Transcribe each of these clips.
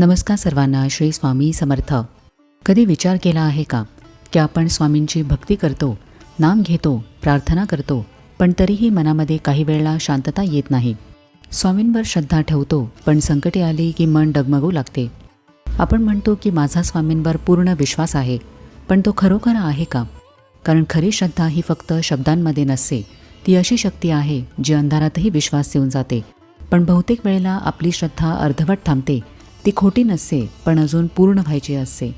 नमस्कार सर्वांना श्री स्वामी समर्थ. कधी विचार केला आहे का की आपण स्वामींची भक्ती करतो नाम घेतो प्रार्थना करतो पण तरीही मनामध्ये काही वेळेला शांतता येत नाही? स्वामींवर श्रद्धा ठेवतो पण संकटे आली की मन डगमगू लागते. आपण म्हणतो की माझा स्वामींवर पूर्ण विश्वास आहे पण तो खरोखर आहे का? कारण खरी श्रद्धा ही फक्त शब्दांमध्ये नसते ती अशी शक्ती आहे जी अंधारातही विश्वास देऊन जाते. पण बहुतेक वेळेला आपली श्रद्धा अर्धवट थांबते ती खोटी नसते पण अजून पूर्ण व्हायची असते.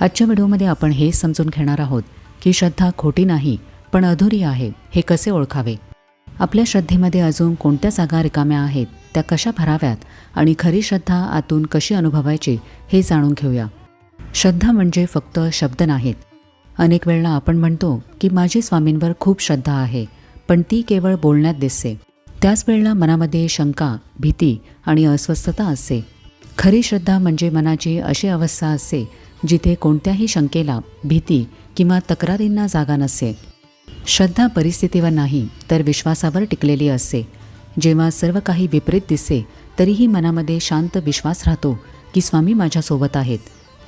आजच्या व्हिडिओमध्ये आपण हे समजून घेणार आहोत की श्रद्धा खोटी नाही पण अधुरी आहे हे कसे ओळखावे? आपल्या श्रद्धेमध्ये अजून कोणत्या जागा रिकाम्या आहेत त्या कशा भराव्यात आणि खरी श्रद्धा आतून कशी अनुभवायची हे जाणून घेऊया. श्रद्धा म्हणजे फक्त शब्द नाहीत. अनेक वेळेला आपण म्हणतो की माझी स्वामींवर खूप श्रद्धा आहे पण ती केवळ बोलण्यात दिसते. त्याच वेळेला मनामध्ये शंका भीती आणि अस्वस्थता असते. खरी श्रद्धा म्हणजे मनाची अशी अवस्था असते जिथे कोणत्याही शंकेला भीती किंवा तक्रारींना जागा नसते. श्रद्धा परिस्थितीवर नाही तर विश्वासावर टिकलेली असते. जेव्हा सर्व काही विपरीत दिसते तरीही मनामध्ये शांत विश्वास राहतो की स्वामी माझ्यासोबत आहेत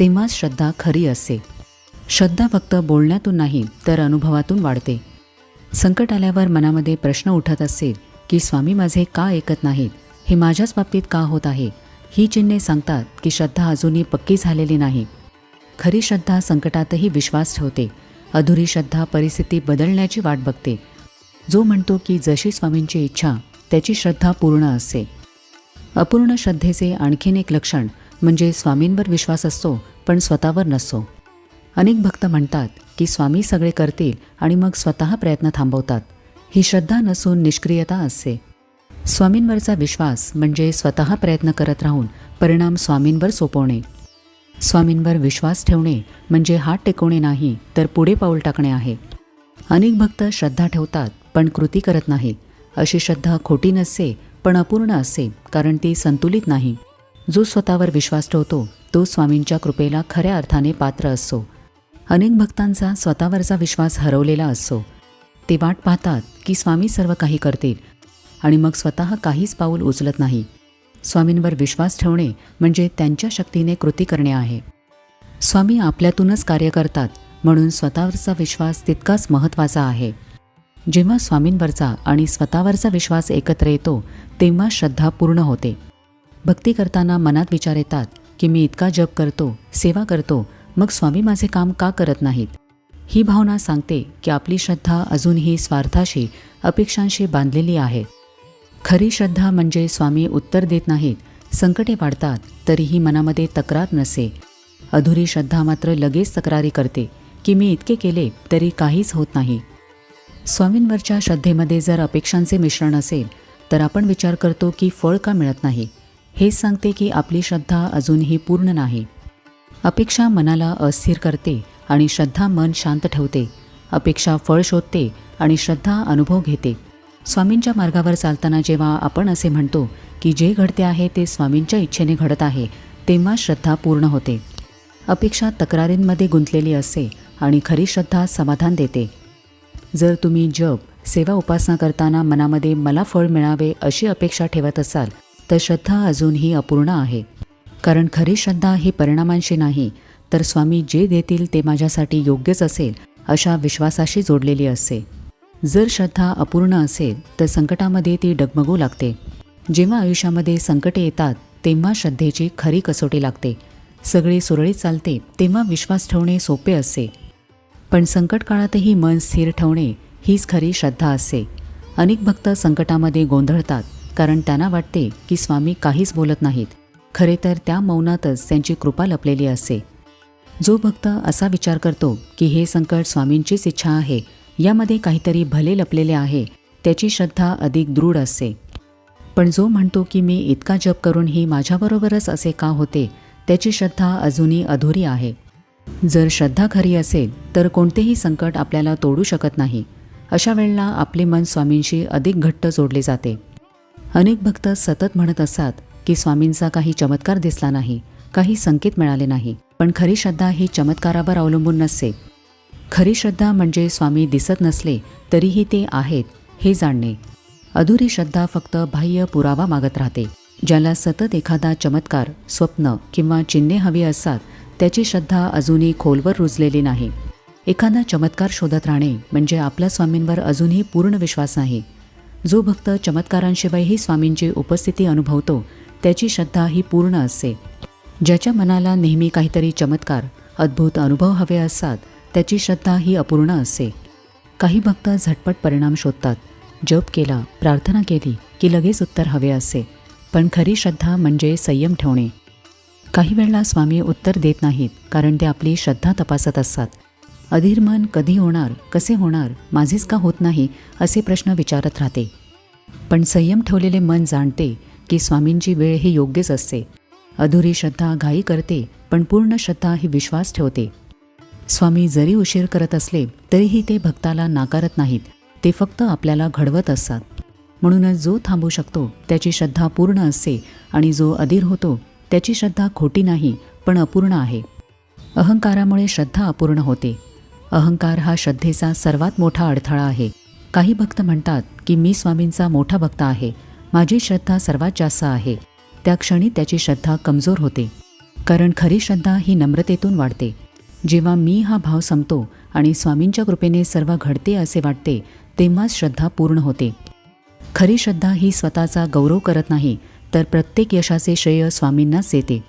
तेव्हाच श्रद्धा खरी असते. श्रद्धा फक्त बोलण्यातून नाही तर अनुभवातून वाढते. संकट आल्यावर मनामध्ये प्रश्न उठत असेल की स्वामी माझे का ऐकत नाहीत? हे माझ्याच बाबतीत का होत आहे? ही चिन्हे सांगतात की श्रद्धा अजूनही पक्की झालेली नाही. खरी श्रद्धा संकटातही विश्वास ठेवते. अधुरी श्रद्धा परिस्थिती बदलण्याची वाट बघते. जो म्हणतो की जशी स्वामींची इच्छा त्याची श्रद्धा पूर्ण असते. अपूर्ण श्रद्धेचे आणखीन एक लक्षण म्हणजे स्वामींवर विश्वास असतो पण स्वतःवर नसतो. अनेक भक्त म्हणतात की स्वामी सगळे करतील आणि मग स्वतः प्रयत्न थांबवतात. ही श्रद्धा नसून निष्क्रियता असते. स्वामींवरचा विश्वास म्हणजे स्वतः प्रयत्न करत राहून परिणाम स्वामींवर सोपवणे. स्वामींवर विश्वास ठेवणे म्हणजे हात टेकवणे नाही तर पुढे पाऊल टाकणे आहे. अनेक भक्त श्रद्धा ठेवतात पण कृती करत नाहीत. अशी श्रद्धा खोटी नसते पण अपूर्ण असते कारण ती संतुलित नाही. जो स्वतःवर विश्वास ठेवतो तो स्वामींच्या कृपेला खऱ्या अर्थाने पात्र असतो. अनेक भक्तांचा स्वतःवरचा विश्वास हरवलेला असतो. ते वाट पाहतात की स्वामी सर्व काही करतील आणि मग स्वतः काहीच पाऊल उचलत नाही. स्वामींवर विश्वास ठेवणे म्हणजे त्यांच्या शक्तीने कृती करणे आहे. स्वामी आपल्यातूनच कार्य करतात म्हणून स्वतःवरचा विश्वास तितकाच महत्त्वाचा आहे. जेव्हा स्वामींवरचा आणि स्वतःवरचा विश्वास एकत्र येतो तेव्हा श्रद्धा पूर्ण होते. भक्ती करताना मनात विचार येतात की मी इतका जप करतो सेवा करतो मग स्वामी माझे काम का करत नाहीत? ही भावना सांगते की आपली श्रद्धा अजूनही स्वार्थाशी अपेक्षांशी बांधलेली आहे. खरी श्रद्धा म्हणजे स्वामी उत्तर देत नाहीत संकटे वाढतात तरीही मनामध्ये तक्रार नसे. अधुरी श्रद्धा मात्र लगेच तक्रारी करते की मी इतके केले तरी काहीच होत नाही. स्वामींवरच्या श्रद्धेमध्ये जर अपेक्षांचे मिश्रण असेल तर आपण विचार करतो की फळ का मिळत नाही. हेच सांगते की आपली श्रद्धा अजूनही पूर्ण नाही. अपेक्षा मनाला अस्थिर करते आणि श्रद्धा मन शांत ठेवते. अपेक्षा फळ शोधते आणि श्रद्धा अनुभव घेते. स्वामींच्या मार्गावर चालताना जेव्हा आपण असे म्हणतो की जे घडते आहे ते स्वामींच्या इच्छेने घडत आहे तेव्हा श्रद्धा पूर्ण होते. अपेक्षा तक्रारींमध्ये गुंतलेली असते आणि खरी श्रद्धा समाधान देते. जर तुम्ही जप सेवा उपासना करताना मनामध्ये मला फळ मिळावे अशी अपेक्षा ठेवत असाल तर श्रद्धा अजूनही अपूर्ण आहे. कारण खरी श्रद्धा ही परिणामांशी नाही तर स्वामी जे देतील ते माझ्यासाठी योग्यच असेल अशा विश्वासाशी जोडलेली असते जर श्रद्धा अपूर्ण असेल तर संकटामध्ये ती डगमगू लागते. जेव्हा आयुष्यामध्ये संकटे येतात तेव्हा श्रद्धेची खरी कसोटी लागते. सगळे सुरळीत चालते तेव्हा विश्वास ठेवणे सोपे असते. पण संकट काळातही मन स्थिर ठेवणे हीच खरी श्रद्धा असते. अनेक भक्त संकटामध्ये गोंधळतात कारण त्यांना वाटते की स्वामी काहीच बोलत नाहीत. खरे तर त्या मौनातच त्यांची कृपा लपलेली असते. जो भक्त असा विचार करतो की हे संकट स्वामींचीच इच्छा आहे यामध्ये काहीतरी भले लपलेले आहे त्याची श्रद्धा अधिक दृढ असते. पण जो म्हणतो की मी इतका जप करूनही माझ्याबरोबरच असे का होते त्याची श्रद्धा अजूनही अधुरी आहे. जर श्रद्धा खरी असेल तर कोणतेही संकट आपल्याला तोडू शकत नाही. अशा वेळेला आपले मन स्वामींशी अधिक घट्ट जोडले जाते. अनेक भक्त सतत म्हणत असतात की स्वामींचा काही चमत्कार दिसला नाही काही संकेत मिळाले नाही. पण खरी श्रद्धा ही चमत्कारावर अवलंबून नसते. खरी श्रद्धा म्हणजे स्वामी दिसत नसले तरीही ते आहेत हे जाणणे. अधुरी श्रद्धा फक्त बाह्य पुरावा मागत राहते. ज्याला सतत एखादा चमत्कार स्वप्न किंवा चिन्हे हवी असतात त्याची श्रद्धा अजूनही खोलवर रुजलेली नाही. एखादा चमत्कार शोधत राहणे म्हणजे आपल्या स्वामींवर अजूनही पूर्ण विश्वास नाही. जो भक्त चमत्कारांशिवायही स्वामींची उपस्थिती अनुभवतो त्याची श्रद्धा ही पूर्ण असते. ज्याच्या मनाला नेहमी काहीतरी चमत्कार अद्भुत अनुभव हवे असतात त्याची श्रद्धा ही अपूर्ण असते काही भक्त झटपट परिणाम शोधतात. जप केला प्रार्थना केली की लगेच उत्तर हवे असते पण खरी श्रद्धा म्हणजे संयम ठेवणे. काही वेळेला स्वामी उत्तर देत नाहीत कारण ते आपली श्रद्धा तपासत असतात. अधीरमन कधी होणार कसे होणार माझेच का होत नाही असे प्रश्न विचारत राहते. पण संयम ठेवलेले मन जाणते की स्वामींची वेळ ही योग्यच असते. अधुरी श्रद्धा घाई करते पण पूर्ण श्रद्धा ही विश्वास ठेवते. स्वामी जरी उशीर करत असले तरीही ते भक्ताला नाकारत नाहीत. ते फक्त आपल्याला घडवत असतात. म्हणूनच जो थांबू शकतो त्याची श्रद्धा पूर्ण असते आणि जो अधीर होतो त्याची श्रद्धा खोटी नाही पण अपूर्ण आहे. अहंकारामुळे श्रद्धा अपूर्ण होते. अहंकार हा श्रद्धेचा सर्वात मोठा अडथळा आहे. काही भक्त म्हणतात की मी स्वामींचा मोठा भक्त आहे. माझी श्रद्धा सर्वात जास्त आहे. त्या क्षणी त्याची श्रद्धा कमजोर होते. कारण खरी श्रद्धा ही नम्रतेतून वाढते. जेव्हा मी हा भाव संपतो आणि स्वामींच्या कृपेने सर्व घडते असे वाटते तेव्हाच श्रद्धा पूर्ण होते. खरी श्रद्धा ही स्वतःचा गौरव करत नाही तर प्रत्येक यशाचे श्रेय स्वामींनाच देते.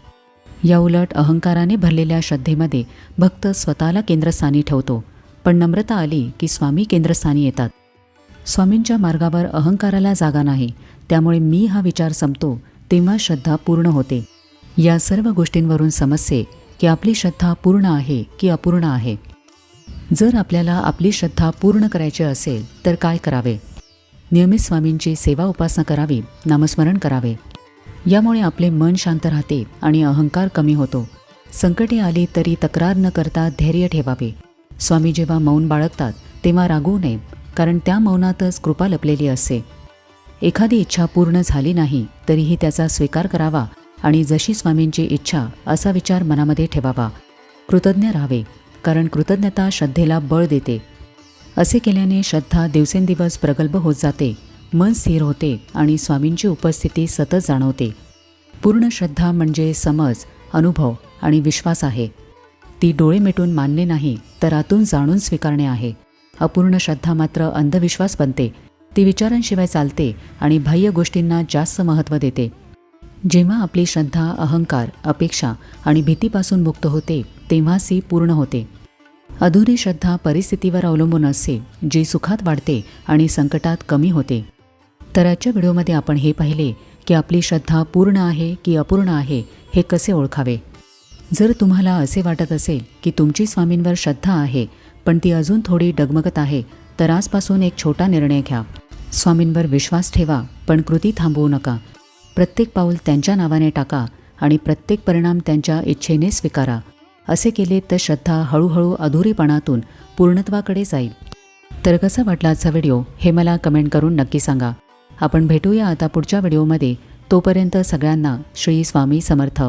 याउलट अहंकाराने भरलेल्या श्रद्धेमध्ये भक्त स्वतःला केंद्रस्थानी ठेवतो पण नम्रता आली की स्वामी केंद्रस्थानी येतात. स्वामींच्या मार्गावर अहंकाराला जागा नाही त्यामुळे मी हा विचार संपतो तेव्हा श्रद्धा पूर्ण होते. या सर्व गोष्टींवरून समजते की आपली श्रद्धा पूर्ण आहे की अपूर्ण आहे? जर आपल्याला आपली श्रद्धा पूर्ण करायची असेल तर काय करावे? नियमित स्वामींची सेवा उपासना करावी नामस्मरण करावे. यामुळे आपले मन शांत राहते आणि अहंकार कमी होतो. संकटे आली तरी तक्रार न करता धैर्य ठेवावे. स्वामी जेव्हा मौन बाळगतात तेव्हा रागवू नये कारण त्या मौनातच कृपा लपलेली असते. एखादी इच्छा पूर्ण झाली नाही तरीही त्याचा स्वीकार करावा आणि जशी स्वामींची इच्छा असा विचार मनामध्ये ठेवावा. कृतज्ञ राहावे कारण कृतज्ञता श्रद्धेला बळ देते. असे केल्याने श्रद्धा दिवसेंदिवस प्रगल्भ होत जाते मन स्थिर होते आणि स्वामींची उपस्थिती सतत जाणवते. पूर्ण श्रद्धा म्हणजे समज अनुभव आणि विश्वास आहे. ती डोळे मिटून मानणे नाही तर आतून जाणून स्वीकारणे आहे. अपूर्ण श्रद्धा मात्र अंधविश्वास बनते. ती विचारांशिवाय चालते आणि बाह्य गोष्टींना जास्त महत्त्व देते. जेव्हा आपली श्रद्धा अहंकार अपेक्षा आणि भीतीपासून मुक्त होते तेव्हाच ती पूर्ण होते. अधुरी श्रद्धा परिस्थितीवर अवलंबून असते जी सुखात वाढते आणि संकटात कमी होते. तर आजच्या व्हिडिओमध्ये आपण हे पाहिले की आपली श्रद्धा पूर्ण आहे की अपूर्ण आहे हे कसे ओळखावे? जर तुम्हाला असे वाटत असेल की तुमची स्वामींवर श्रद्धा आहे पण ती अजून थोडी डगमगत आहे तर आजपासून एक छोटा निर्णय घ्या. स्वामींवर विश्वास ठेवा पण कृती थांबवू नका. प्रत्येक पाऊल त्यांच्या नावाने टाका आणि प्रत्येक परिणाम त्यांच्या इच्छेने स्वीकारा. असे केले तर श्रद्धा हळूहळू अधुरीपणातून पूर्णत्वाकडे जाईल. तर कसा वाटला आजचा व्हिडिओ? हे मला कमेंट करून नक्की सांगा. आपण भेटूया आता पुढच्या व्हिडिओमध्ये. तोपर्यंत सगळ्यांना श्री स्वामी समर्थ.